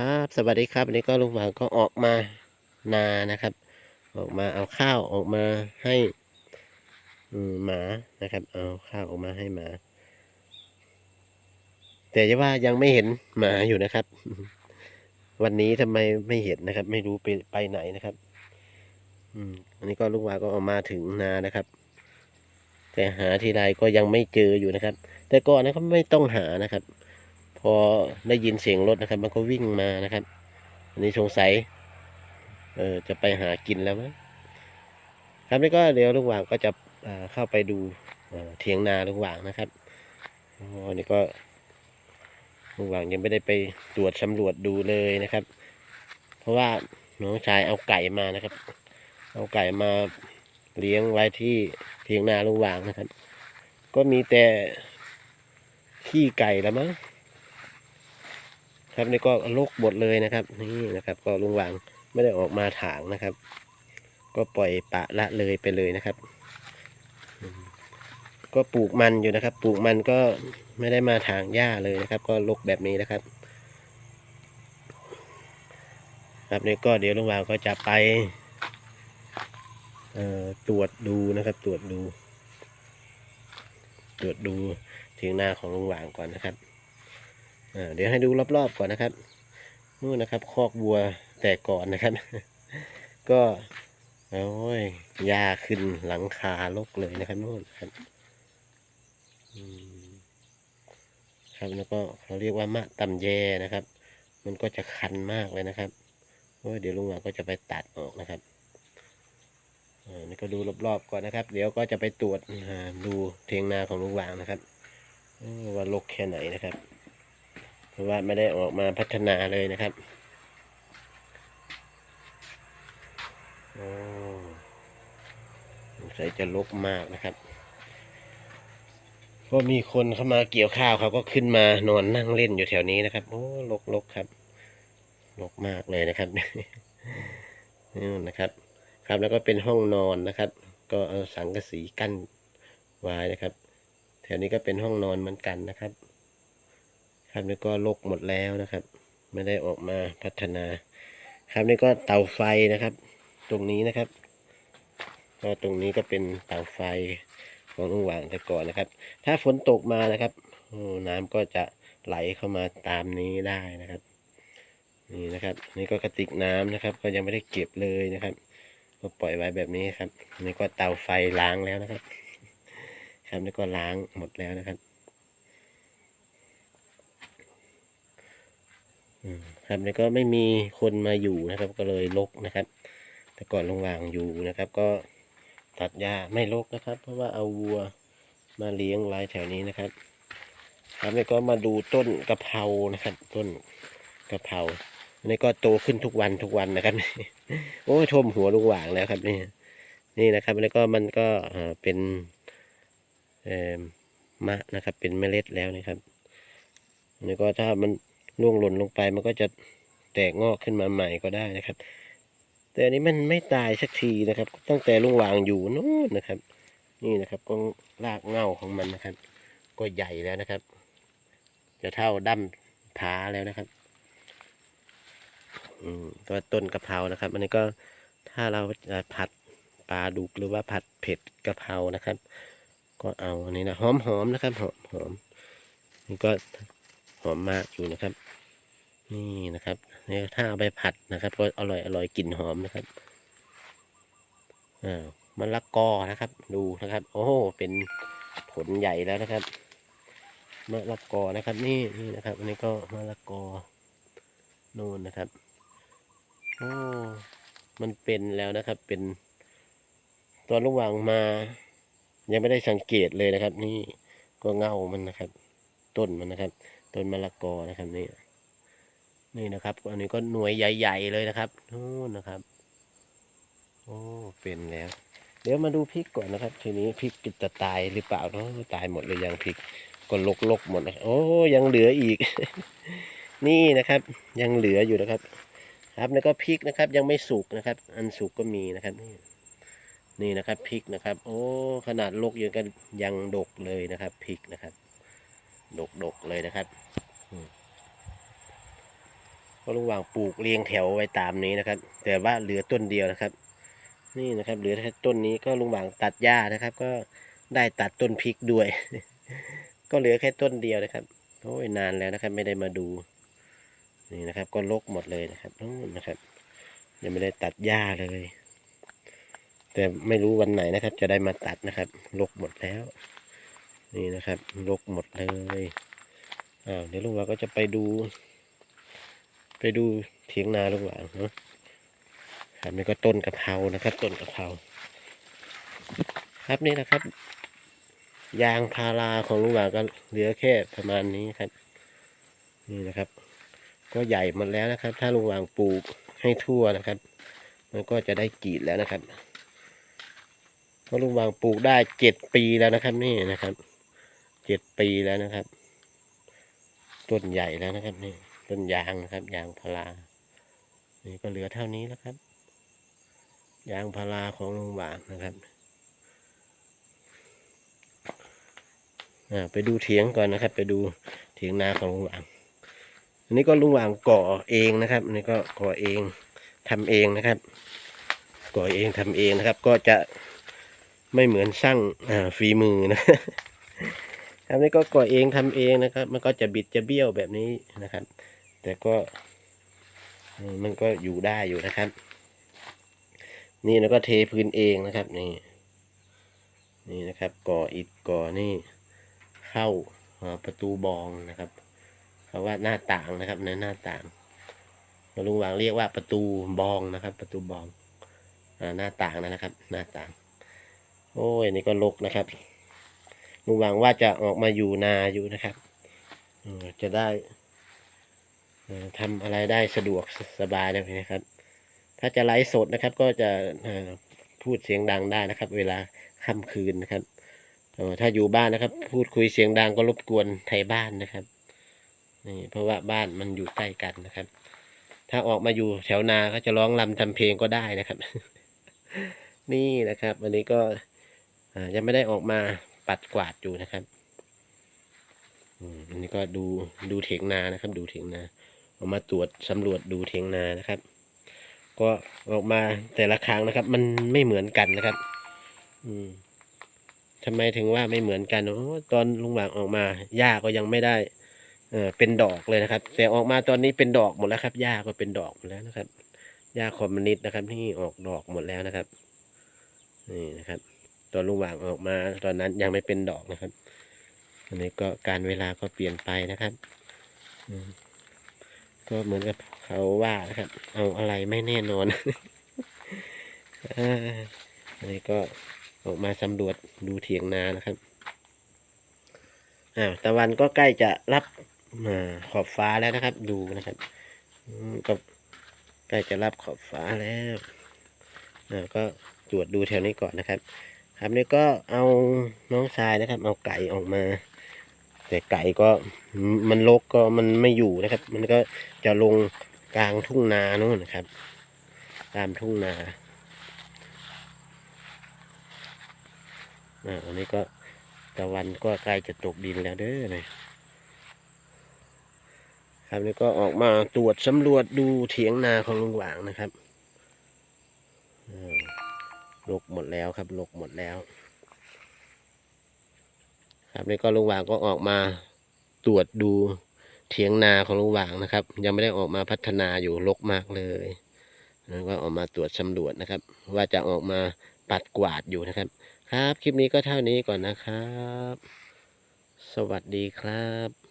ครับสวัสดีครับวันนี้ก็ลุงหวางก็ออกมานานะครับ ออกมาเอาข้าวออกมาให้หมานะครับ เอาข้าวออกมาให้หมา แต่จะว่ายังไม่เห็นหมาอยู่นะครับ วันนี้ทำไมไม่เห็นนะครับ ไม่รู้ไปไปไหนนะครับ อืมอันนี้ก็ลุงวาก็ออกมาถึงนานะครับ แต่หาทีไรก็ยังไม่เจออยู่นะครับ แต่ก่อนนะครับไม่ต้องหานะครับ พอได้ยินเสียงรถนะครับ มันก็วิ่งมานะครับ อันนี้สงสัย เออจะไปหากินแล้วมั้งครับนี่ก็เดี๋ยวลุงหว่างก็จะอ่าเข้าไปดูเอ่อเถียงนาลุงหว่างนะครับอ๋อนี่ก็ลุงหว่างยังไม่ได้ไปตรวจสำรวจดูเลยนะครับ เพราะว่าน้องชายเอาไก่มานะครับ เอาไก่มาเลี้ยงไว้ที่เถียงนาลุงหว่างนะครับ ก็มีแต่ขี้ไก่แล้วมั้ง ครับนี่ก็ลกหมดเลยนะครับนี่นะครับ ก็ลุงวางไม่ได้ออกมาถางนะครับ ก็ปล่อยปะละเลยไปเลยนะครับ ก็ปลูกมันอยู่นะครับ ปลูกมันก็ไม่ได้มาถางหญ้าเลยนะครับ ก็ลกแบบนี้นะครับ ครับนี่ก็เดี๋ยวลุงวางก็จะไปเอ่อตรวจดูนะครับตรวจดู ตรวจดูถึงหน้าของลุงหวางก่อนนะครับ เดี๋ยวให้ดูรอบๆก่อนนะครับนู่นนะครับ คอกวัวแต่ก่อนนะครับ ก็โอ้ยหญ้าขึ้นหลังคาลกเลยนะครับนู่นครับครับแล้วก็เขาเรียกว่ามะตำแยนะครับ มันก็จะคันมากเลยนะครับโอ้ยเดี๋ยวลุงหวางก็จะไปตัดออกนะครับอ่านี่ก็ดูรอบๆก่อนนะครับ เดี๋ยวก็จะไปตรวจดูเทียงนาของลุงวางนะครับว่าลกแค่ไหนนะครับ เพราะว่าไม่ได้ออกมาพัฒนาเลยนะครับโอ้สงสัยจะลกมากนะครับก็มีคนเข้ามาเกี่ยวข้าวเขาก็ขึ้นมานอนนั่งเล่นอยู่แถวนี้นะครับ โอ้ลกลกครับลกมากเลยนะครับนี่นะครับ ครับแล้วก็เป็นห้องนอนนะครับ ก็เอาสังกะสีกั้นไว้นะครับ แถวนี้ก็เป็นห้องนอนเหมือนกันนะครับ ครับนี่ก็ลกหมดแล้วนะครับ ไม่ได้ออกมาพัฒนา ครับนี่ก็เตาไฟนะครับ ตรงนี้นะครับก็ตรงนี้ก็เป็นเตาไฟของลุงหว่างแต่ก่อนนะครับ ถ้าฝนตกมานะครับโอ้น้ำก็จะไหลเข้ามาตามนี้ได้นะครับ นี่นะครับ นี่ก็กระติกน้ำนะครับ ก็ยังไม่ได้เก็บเลยนะครับ ก็ปล่อยไว้แบบนี้ครับ นี่ก็เตาไฟล้างแล้วนะครับ ครับนี่ก็ล้างหมดแล้วนะครับ อืม ครับแล้วก็ไม่มีคนมาอยู่นะครับ ก็เลยรกนะครับ แต่ก่อนลงวางอยู่นะครับ ก็ตัดหญ้าไม่รกนะครับ เพราะว่าเอาวัวมาเลี้ยงไว้แถวนี้นะครับ ครับแล้วก็มาดูต้นกะเพรานะครับ ต้นกะเพราอันนี้ก็โตขึ้นทุกวันทุกวันนะครับ โอ้ยทมหัวลงหวางแล้วครับนี่นี่นะครับแล้วก็มันก็เป็นเอ่อมะนะครับ เป็นเมล็ดแล้วนะครับอันนี้ก็ถ้ามัน ร่วงหล่นลงไปมันก็จะแตกงอกขึ้นมาใหม่ก็ได้นะครับ แต่อันนี้มันไม่ตายสักทีนะครับ ตั้งแต่ลุงวางอยู่นู้นนะครับ นี่นะครับก็รากเง้าของมันนะครับ ก็ใหญ่แล้วนะครับ จะเท่าดั้มผาแล้วนะครับ อืมตัวต้นกะเพรานะครับ อันนี้ก็ถ้าเราจะผัดปลาดุกหรือว่าผัดเผ็ดกะเพรานะครับ ก็เอาอันนี้นะหอมๆนะครับหอมหอมนี่ก็ หอมมากอยู่นะครับ นี่นะครับนี่ถ้าเอาไปผัดนะครับก็อร่อยอร่อยกลิ่นหอมนะครับอ่ามะละกอนะครับ ดูนะครับ โอ้เป็นผลใหญ่แล้วนะครับมะละกอนะครับนี่นี่นะครับอันนี้ก็มะละกอนู่นนะครับโอ้มันเป็นแล้วนะครับ เป็น ตอนระหว่างมา ยังไม่ได้สังเกตเลยนะครับ นี่ก็เงามันนะครับ ต้นมันนะครับ ต้นมะละกอนะครับนี่นี่นะครับ อันนี้ก็หน่วยใหญ่ๆเลยนะครับนู่นนะครับ โอ้เป็นแล้ว เดี๋ยวมาดูพริกก่อนนะครับ ทีนี้พริกจะตายหรือเปล่าเนาะตายหมดเลยยังพริกก็ลกๆหมดนะโอ้ยังเหลืออีก นี่นะครับ ยังเหลืออยู่นะครับ ครับแล้วก็พริกนะครับ ยังไม่สุกนะครับ อันสุกก็มีนะครับนี่นี่นะครับพริกนะครับ โอ้ขนาดลกยังกันยังดกเลยนะครับพริกนะครับ ดกๆเลยนะครับก็ลุงหว่างปลูกเรียงแถวไว้ตามนี้นะครับ แต่ว่าเหลือต้นเดียวนะครับ นี่นะครับ เหลือแค่ต้นนี้ก็ลุงหว่างตัดหญ้านะครับ ก็ได้ตัดต้นพริกด้วย ก็เหลือแค่ต้นเดียวนะครับโอ้ยนานแล้วนะครับ ไม่ได้มาดู นี่นะครับ ก็ลกหมดเลยนะครับนู่นนะครับ ยังไม่ได้ตัดหญ้าเลย แต่ไม่รู้วันไหนนะครับ จะได้มาตัดนะครับลกหมดแล้ว นี่นะครับลกหมดเลยอ้าวเดี๋ยวลุงหวางก็จะไปดู ไปดูเถียงนาลุงหวางเนาะครับนี่ก็ต้นกะเพรานะครับ ต้นกะเพราครับนี่นะครับ ยางพาราของลุงหวางก็เหลือแค่ประมาณนี้ครับ นี่นะครับ ก็ใหญ่หมดแล้วนะครับ ถ้าลุงหวางปลูกให้ทั่วนะครับ มันก็จะได้กีดแล้วนะครับเพราะลุงหวางปลูกได้เจ็ดปีแล้วนะครับ นี่นะครับ เจ็ดปีแล้วนะครับ ต้นใหญ่แล้วนะครับนี่ต้นยางนะครับ ยางพารานี่ก็เหลือเท่านี้แล้วครับ ยางพาราของลุงหว่างนะครับอ่าไปดูเถียงก่อนนะครับ ไปดูเถียงนาของลุงหว่างอันนี้ก็ลุงหว่างก่อเองนะครับอันนี้ก็ก่อเองทำเองนะครับ ก่อเองทำเองนะครับ ก็จะไม่เหมือนช่างอ่าฝีมือนะ ครับนี่ก็ก่อเองทำเองนะครับ มันก็จะบิดจะเบี้ยวแบบนี้นะครับ แต่ก็มันก็อยู่ได้อยู่นะครับ นี่แล้วก็เทพื้นเองนะครับ นี่ นี่นะครับ ก่ออิฐก่อนี่ เข้าประตูบองนะครับเพราะว่าหน้าต่างนะครับในหน้าต่างลุงวางเรียกว่าประตูบองนะครับ ประตูบองอหน้าต่างนะครับ หน้าต่าง โอ้ยนี่ก็ลกนะครับ ลุงหวังว่าจะออกมาอยู่นาอยู่นะครับจะได้ทำอะไรได้สะดวกสบายนะครับ ถ้าจะไลฟ์สดนะครับ ก็จะพูดเสียงดังได้นะครับ เวลาค่ำคืนนะครับถ้าอยู่บ้านนะครับ พูดคุยเสียงดังก็รบกวนไทยบ้านนะครับนี่เพราะว่าบ้านมันอยู่ใกล้กันนะครับ ถ้าออกมาอยู่แถวนาก็จะร้องรำทำเพลงก็ได้นะครับ นี่นะครับ วันนี้ก็ยังไม่ได้ออกมา ปัดกวาดอยู่นะครับอืมอันนี้ก็ดูดูเถียงนานะครับ ดูเถียงนาออกมาตรวจสำรวจดูเถียงนานะครับ ก็ออกมาแต่ละครั้งนะครับ มันไม่เหมือนกันนะครับ อืมทำไมถึงว่าไม่เหมือนกันโอ้ตอนลุงหวางออกมาหญ้าก็ยังไม่ได้ เออเป็นดอกเลยนะครับ แต่ออกมาตอนนี้เป็นดอกหมดแล้วครับหญ้าก็เป็นดอกหมดแล้วนะครับหญ้าคอมมินิตนะครับนี่ออกดอกหมดแล้วนะครับ นี่นะครับ ตอนลุงหว่างออกมา ตอนนั้นยังไม่เป็นดอกนะครับ อันนี้ก็การเวลาก็เปลี่ยนไปนะครับก็เหมือนกับเขาว่านะครับ เอาอะไรไม่แน่นอนอันนี้ก็ออกมาสำรวจดูเถียงนานะครับอ้าวตะวันก็ใกล้จะรับอาขอบฟ้าแล้วนะครับ ดูนะครับก็ใกล้จะรับขอบฟ้าแล้วอ่าก็ตรวจดูแถวนี้ก่อนนะครับ ครับนี่ก็เอาน้องชายนะครับ เอาไก่ออกมา แต่ไก่ก็มันลกก็มันไม่อยู่นะครับ มันก็จะลงกลางทุ่งนานู่นนะครับ ตามทุ่งนาอ่าอันนี้ก็ตะวันก็ใกล้จะตกดินแล้วเด้อเลยครับนี่ก็ออกมาตรวจสำรวจดูเถียงนาของลุงหวางนะครับอ่า ลกหมดแล้วครับลกหมดแล้ว ครับนี่ก็ลุงหวางก็ออกมาตรวจดูเถียงนาของลุงหวางนะครับ ยังไม่ได้ออกมาพัฒนาอยู่ลกมากเลยแล้วก็ออกมาตรวจสำรวจนะครับ ว่าจะออกมาปัดกวาดอยู่นะครับ ครับ คลิปนี้ก็เท่านี้ก่อนนะครับ สวัสดีครับ